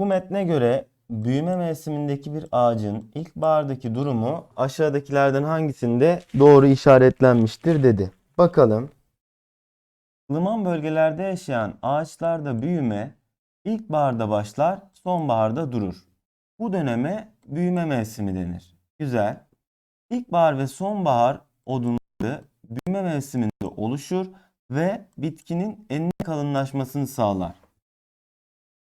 Bu metne göre büyüme mevsimindeki bir ağacın ilkbahardaki durumu aşağıdakilerden hangisinde doğru işaretlenmiştir dedi. Bakalım. Ilıman bölgelerde yaşayan ağaçlarda büyüme ilkbaharda başlar, sonbaharda durur. Bu döneme büyüme mevsimi denir. Güzel. İlkbahar ve sonbahar odunları büyüme mevsiminde oluşur ve bitkinin enine kalınlaşmasını sağlar.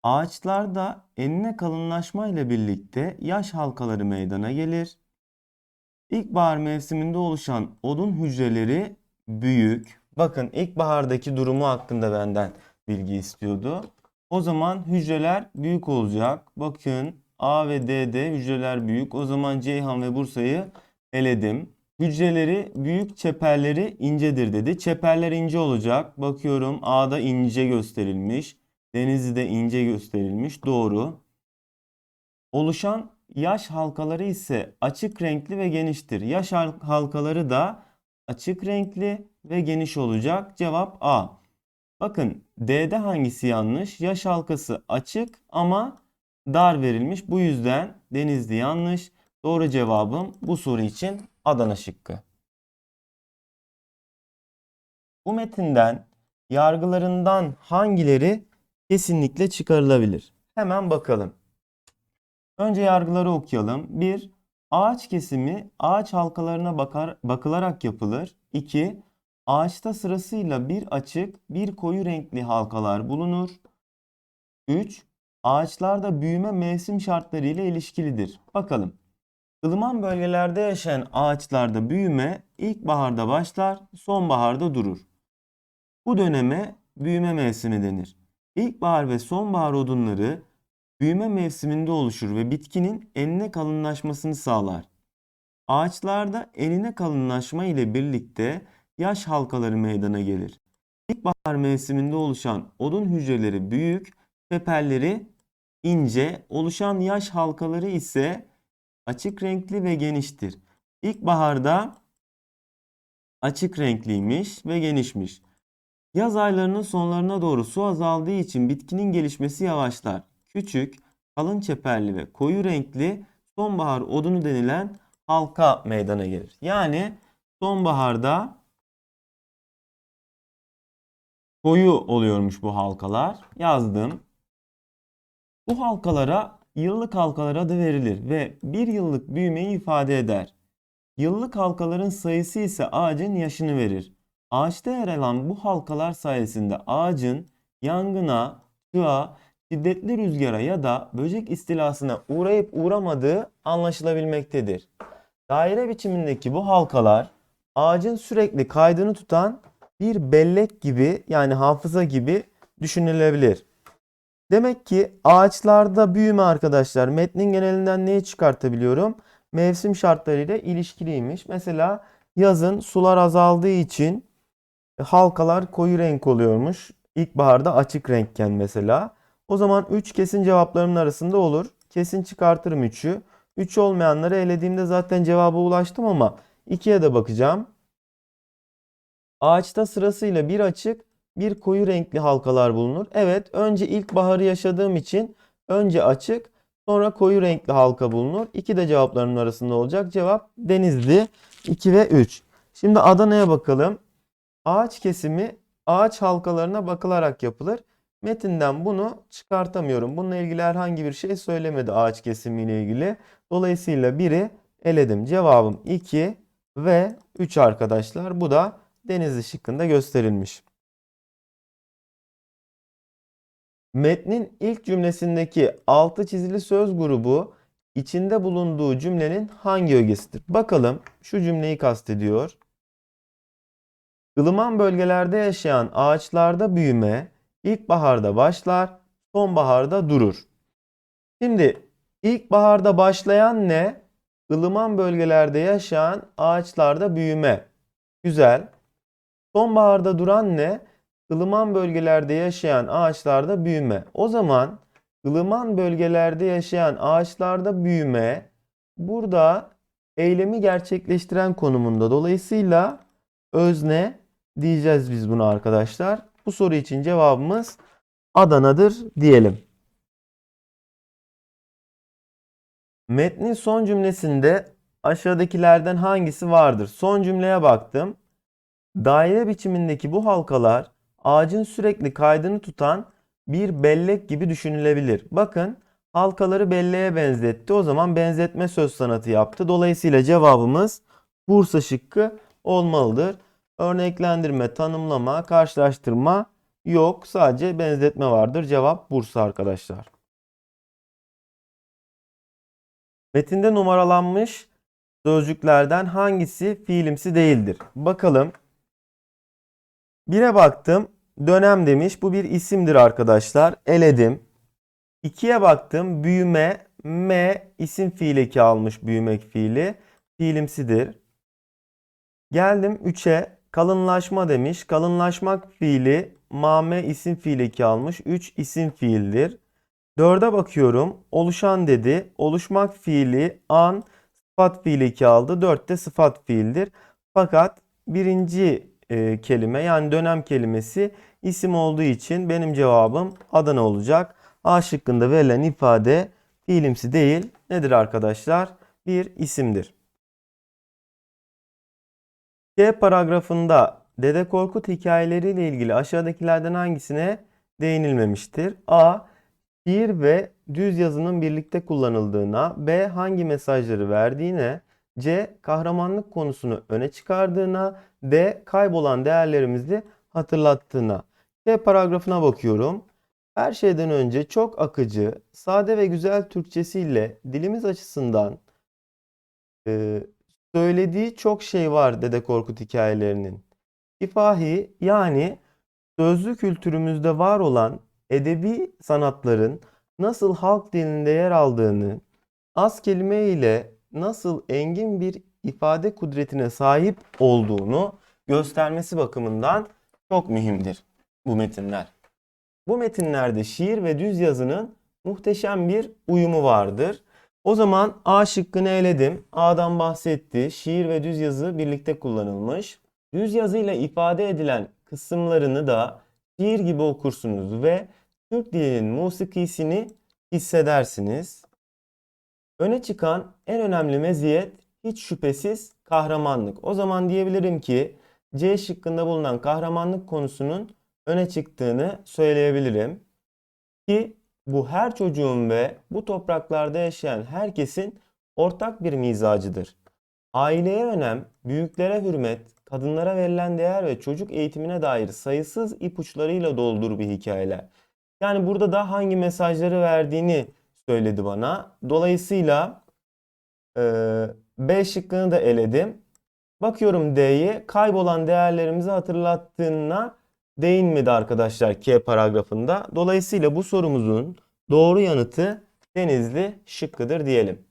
Ağaçlarda enine kalınlaşma ile birlikte yaş halkaları meydana gelir. İlkbahar mevsiminde oluşan odun hücreleri büyük. Bakın ilkbahardaki durumu hakkında benden bilgi istiyordu. O zaman hücreler büyük olacak. Bakın A ve D'de hücreler büyük. O zaman Ceyhan ve Bursa'yı eledim. Hücreleri büyük, çeperleri incedir dedi. Çeperler ince olacak. Bakıyorum A'da ince gösterilmiş. Denizli'de ince gösterilmiş. Doğru. Oluşan yaş halkaları ise açık renkli ve geniştir. Yaş hal- halkaları da açık renkli ve geniş olacak. Cevap A. Bakın D'de hangisi yanlış? Yaş halkası açık ama dar verilmiş. Bu yüzden Denizli yanlış. Doğru cevabım bu soru için Adana şıkkı. Bu metinden yargılarından hangileri kesinlikle çıkarılabilir? Hemen bakalım. Önce yargıları okuyalım. 1. Ağaç kesimi ağaç halkalarına bakar, bakılarak yapılır. 2. Ağaçta sırasıyla bir açık, bir koyu renkli halkalar bulunur. 3. Ağaçlarda büyüme mevsim şartları ile ilişkilidir. Bakalım. Ilıman bölgelerde yaşayan ağaçlarda büyüme ilkbaharda başlar, sonbaharda durur. Bu döneme büyüme mevsimi denir. İlkbahar ve sonbahar odunları büyüme mevsiminde oluşur ve bitkinin enine kalınlaşmasını sağlar. Ağaçlarda enine kalınlaşma ile birlikte yaş halkaları meydana gelir. İlkbahar mevsiminde oluşan odun hücreleri büyük, teperleri ince, oluşan yaş halkaları ise açık renkli ve geniştir. İlkbaharda açık renkliymiş ve genişmiş. Yaz aylarının sonlarına doğru su azaldığı için bitkinin gelişmesi yavaşlar. Küçük, kalın çeperli ve koyu renkli sonbahar odunu denilen halka meydana gelir. Yani sonbaharda koyu oluyormuş bu halkalar. Yazdım. Bu halkalara yıllık halkalar adı verilir ve bir yıllık büyümeyi ifade eder. Yıllık halkaların sayısı ise ağacın yaşını verir. Ağaçta yer alan bu halkalar sayesinde ağacın yangına, çığa, şiddetli rüzgara ya da böcek istilasına uğrayıp uğramadığı anlaşılabilmektedir. Daire biçimindeki bu halkalar ağacın sürekli kaydını tutan bir bellek gibi yani hafıza gibi düşünülebilir. Demek ki ağaçlarda büyüme arkadaşlar metnin genelinden neyi çıkartabiliyorum? Mevsim şartlarıyla ilişkiliymiş. Mesela yazın sular azaldığı için halkalar koyu renk oluyormuş. İlkbaharda açık renkken mesela. O zaman 3 kesin cevaplarımın arasında olur. Kesin çıkartırım 3'ü. 3 olmayanları elediğimde zaten cevaba ulaştım ama 2'ye de bakacağım. Ağaçta sırasıyla bir açık, bir koyu renkli halkalar bulunur. Evet, önce ilkbaharı yaşadığım için önce açık, sonra koyu renkli halka bulunur. 2 de cevaplarımın arasında olacak. Cevap Denizli 2 ve 3. Şimdi Adana'ya bakalım. Ağaç kesimi ağaç halkalarına bakılarak yapılır. Metinden bunu çıkartamıyorum. Bununla ilgili herhangi bir şey söylemedi ağaç kesimiyle ilgili. Dolayısıyla biri eledim. Cevabım 2 ve 3 arkadaşlar. Bu da Denizli şıkkında gösterilmiş. Metnin ilk cümlesindeki altı çizili söz grubu içinde bulunduğu cümlenin hangi ögesidir? Bakalım şu cümleyi kastediyor. Ilıman bölgelerde yaşayan ağaçlarda büyüme ilkbaharda başlar, sonbaharda durur. Şimdi ilkbaharda başlayan ne? Ilıman bölgelerde yaşayan ağaçlarda büyüme. Güzel. Sonbaharda duran ne? ılıman bölgelerde yaşayan ağaçlarda büyüme. O zaman ılıman bölgelerde yaşayan ağaçlarda büyüme burada eylemi gerçekleştiren konumunda. Dolayısıyla özne diyeceğiz biz bunu arkadaşlar. Bu soru için cevabımız Adana'dır diyelim. Metnin son cümlesinde aşağıdakilerden hangisi vardır? Son cümleye baktım. Daire biçimindeki bu halkalar ağacın sürekli kaydını tutan bir bellek gibi düşünülebilir. Bakın halkaları belleğe benzetti. O zaman benzetme söz sanatı yaptı. Dolayısıyla cevabımız Bursa şıkkı olmalıdır. Örneklendirme, tanımlama, karşılaştırma yok. Sadece benzetme vardır. Cevap Bursa arkadaşlar. Metinde numaralanmış sözcüklerden hangisi fiilimsi değildir? Bakalım. Bire baktım. Dönem demiş. Bu bir isimdir arkadaşlar. Eledim. İkiye baktım. Büyüme. M isim fiil eki almış büyümek fiili. Fiilimsidir. Geldim 3'e. Kalınlaşma demiş. Kalınlaşmak fiili mame isim fiil eki almış. 3 isim fiildir. 4'e bakıyorum. Oluşan dedi. Oluşmak fiili an sıfat fiil eki aldı. 4 de sıfat fiildir. Fakat birinci e, kelime yani dönem kelimesi isim olduğu için benim cevabım Adana olacak. A şıkkında verilen ifade fiilimsi değil. Nedir arkadaşlar? Bir isimdir. C paragrafında Dede Korkut hikayeleriyle ilgili aşağıdakilerden hangisine değinilmemiştir? A. Şiir ve düz yazının birlikte kullanıldığına, B. Hangi mesajları verdiğine, C. Kahramanlık konusunu öne çıkardığına, D. Kaybolan değerlerimizi hatırlattığına. C paragrafına bakıyorum. Her şeyden önce çok akıcı, sade ve güzel Türkçesiyle dilimiz açısından e, söylediği çok şey var Dede Korkut hikayelerinin. İfahi yani sözlü kültürümüzde var olan edebi sanatların nasıl halk dilinde yer aldığını, az kelime ile nasıl engin bir ifade kudretine sahip olduğunu göstermesi bakımından çok mühimdir bu metinler. Bu metinlerde şiir ve düz yazının muhteşem bir uyumu vardır. O zaman A şıkkını eledim. A'dan bahsetti. Şiir ve düz yazı birlikte kullanılmış. Düz yazıyla ifade edilen kısımlarını da şiir gibi okursunuz ve Türk dilinin musikisini hissedersiniz. Öne çıkan en önemli meziyet hiç şüphesiz kahramanlık. O zaman diyebilirim ki C şıkkında bulunan kahramanlık konusunun öne çıktığını söyleyebilirim. Ki bu her çocuğun ve bu topraklarda yaşayan herkesin ortak bir mizacıdır. Aileye önem, büyüklere hürmet, kadınlara verilen değer ve çocuk eğitimine dair sayısız ipuçlarıyla doldur bir hikayeler. Yani burada da hangi mesajları verdiğini söyledi bana. Dolayısıyla e, B şıkkını da eledim. Bakıyorum D'ye kaybolan değerlerimizi hatırlattığına değinmedi arkadaşlar K paragrafında. Dolayısıyla bu sorumuzun doğru yanıtı Denizli şıkkıdır diyelim.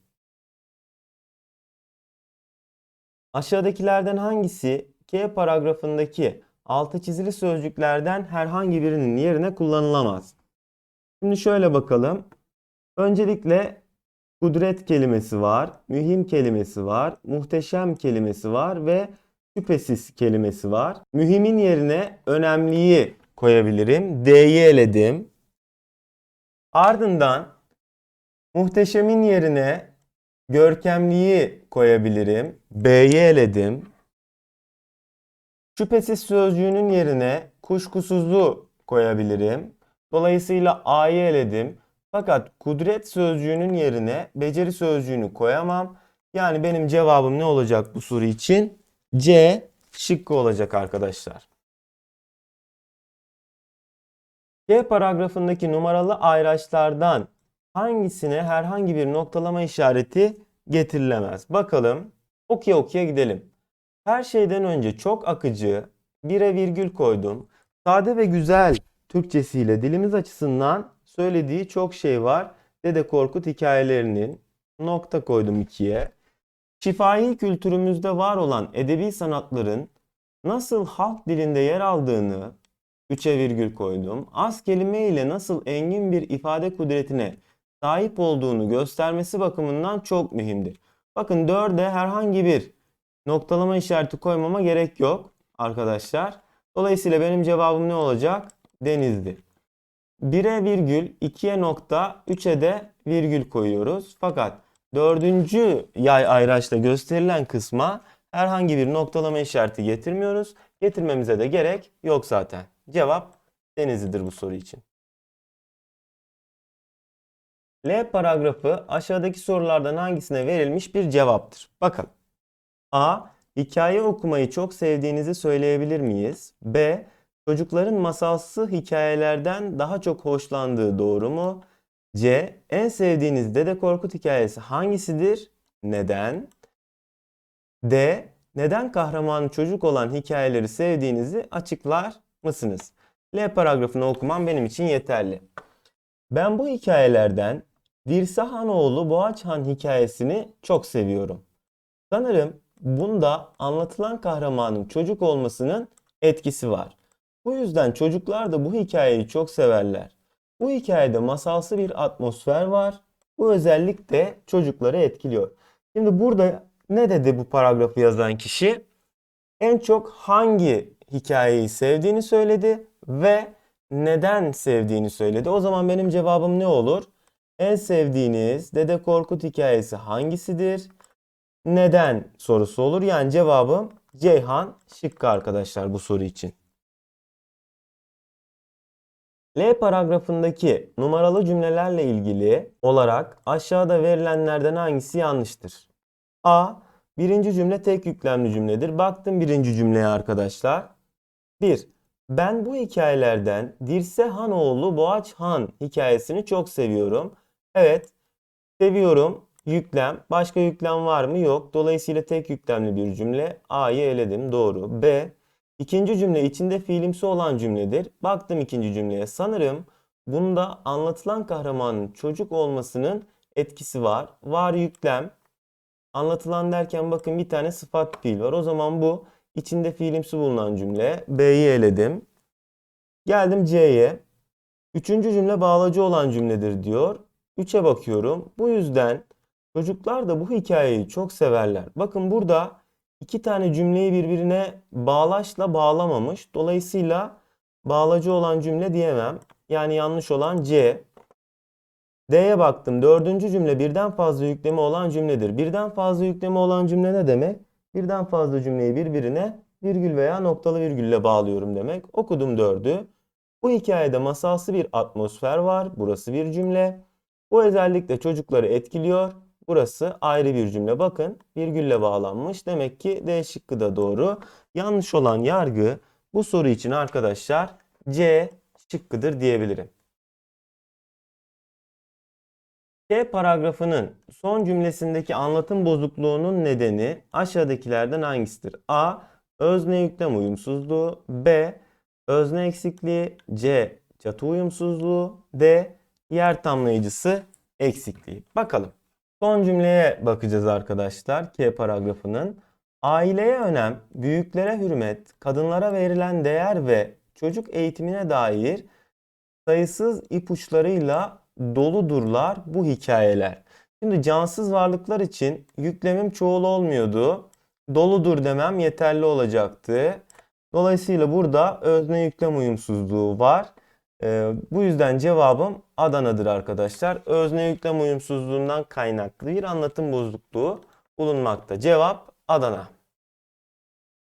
Aşağıdakilerden hangisi K paragrafındaki altı çizili sözcüklerden herhangi birinin yerine kullanılamaz? Şimdi şöyle bakalım. Öncelikle kudret kelimesi var, mühim kelimesi var, muhteşem kelimesi var ve şüphesiz kelimesi var. Mühimin yerine önemliyi koyabilirim. D'yi eledim. Ardından muhteşemin yerine görkemliyi koyabilirim. B'yi eledim. Şüphesiz sözcüğünün yerine kuşkusuzu koyabilirim. Dolayısıyla A'yı eledim. Fakat kudret sözcüğünün yerine beceri sözcüğünü koyamam. Yani benim cevabım ne olacak bu soru için? C şıkkı olacak arkadaşlar. C paragrafındaki numaralı ayraçlardan hangisine herhangi bir noktalama işareti getirilemez? Bakalım. Okuya okuya gidelim. Her şeyden önce çok akıcı, bire virgül koydum. Sade ve güzel Türkçesiyle dilimiz açısından söylediği çok şey var. Dede Korkut hikayelerinin nokta koydum ikiye. Şifahi kültürümüzde var olan edebi sanatların nasıl halk dilinde yer aldığını 3'e virgül koydum. Az kelime ile nasıl engin bir ifade kudretine sahip olduğunu göstermesi bakımından çok mühimdir. Bakın 4'e herhangi bir noktalama işareti koymama gerek yok arkadaşlar. Dolayısıyla benim cevabım ne olacak? Denizli. 1'e virgül, 2'ye nokta, 3'e de virgül koyuyoruz. Fakat dördüncü yay ayraçla gösterilen kısma herhangi bir noktalama işareti getirmiyoruz. Getirmemize de gerek yok zaten. Cevap Denizli'dir bu soru için. L paragrafı aşağıdaki sorulardan hangisine verilmiş bir cevaptır? Bakalım. A. Hikaye okumayı çok sevdiğinizi söyleyebilir miyiz? B. Çocukların masalsı hikayelerden daha çok hoşlandığı doğru mu? C. En sevdiğiniz Dede Korkut hikayesi hangisidir? Neden? D. Neden kahraman çocuk olan hikayeleri sevdiğinizi açıklar mısınız? L paragrafını okumam benim için yeterli. Ben bu hikayelerden Dirsa Hanoğlu Boğaç Han hikayesini çok seviyorum. Sanırım bunda anlatılan kahramanın çocuk olmasının etkisi var. Bu yüzden çocuklar da bu hikayeyi çok severler. Bu hikayede masalsı bir atmosfer var. Bu özellik de çocukları etkiliyor. Şimdi burada ne dedi bu paragrafı yazan kişi? En çok hangi hikayeyi sevdiğini söyledi ve neden sevdiğini söyledi. O zaman benim cevabım ne olur? En sevdiğiniz Dede Korkut hikayesi hangisidir? Neden sorusu olur. Yani cevabım Ceyhan şıkkı arkadaşlar bu soru için. L paragrafındaki numaralı cümlelerle ilgili olarak aşağıda verilenlerden hangisi yanlıştır? A. Birinci cümle tek yüklemli cümledir. Baktım birinci cümleye arkadaşlar. 1. Ben bu hikayelerden Dirse Hanoğlu Boğaç Han hikayesini çok seviyorum. Evet, seviyorum. Yüklem. Başka yüklem var mı? Yok. Dolayısıyla tek yüklemli bir cümle. A'yı eledim. Doğru. B. İkinci cümle içinde fiilimsi olan cümledir. Baktım ikinci cümleye. Sanırım bunda anlatılan kahramanın çocuk olmasının etkisi var. Var yüklem. Anlatılan derken bakın bir tane sıfat fiil var. O zaman bu içinde fiilimsi bulunan cümle. B'yi eledim. Geldim C'ye. Üçüncü cümle bağlacı olan cümledir diyor. Üçe bakıyorum. Bu yüzden çocuklar da bu hikayeyi çok severler. Bakın burada iki tane cümleyi birbirine bağlaçla bağlamamış. Dolayısıyla bağlacı olan cümle diyemem. Yani yanlış olan C. D'ye baktım. Dördüncü cümle birden fazla yüklemi olan cümledir. Birden fazla yüklemi olan cümle ne demek? Birden fazla cümleyi birbirine virgül veya noktalı virgülle bağlıyorum demek. Okudum dördü. Bu hikayede masalsı bir atmosfer var. Burası bir cümle. Bu özellikle çocukları etkiliyor. Burası ayrı bir cümle. Bakın virgülle bağlanmış. Demek ki D şıkkı da doğru. Yanlış olan yargı bu soru için arkadaşlar C şıkkıdır diyebilirim. C paragrafının son cümlesindeki anlatım bozukluğunun nedeni aşağıdakilerden hangisidir? A. Özne yüklem uyumsuzluğu. B. Özne eksikliği. C. Çatı uyumsuzluğu. D. Yer tamlayıcısı eksikliği. Bakalım. Son cümleye bakacağız arkadaşlar. K paragrafının. Aileye önem, büyüklere hürmet, kadınlara verilen değer ve çocuk eğitimine dair sayısız ipuçlarıyla doludurlar bu hikayeler. Şimdi cansız varlıklar için yüklemim çoğul olmuyordu. Doludur demem yeterli olacaktı. Dolayısıyla burada özne yüklem uyumsuzluğu var. Ee, bu yüzden cevabım Adana'dır arkadaşlar. Özne yüklem uyumsuzluğundan kaynaklı bir anlatım bozukluğu bulunmakta. Cevap Adana.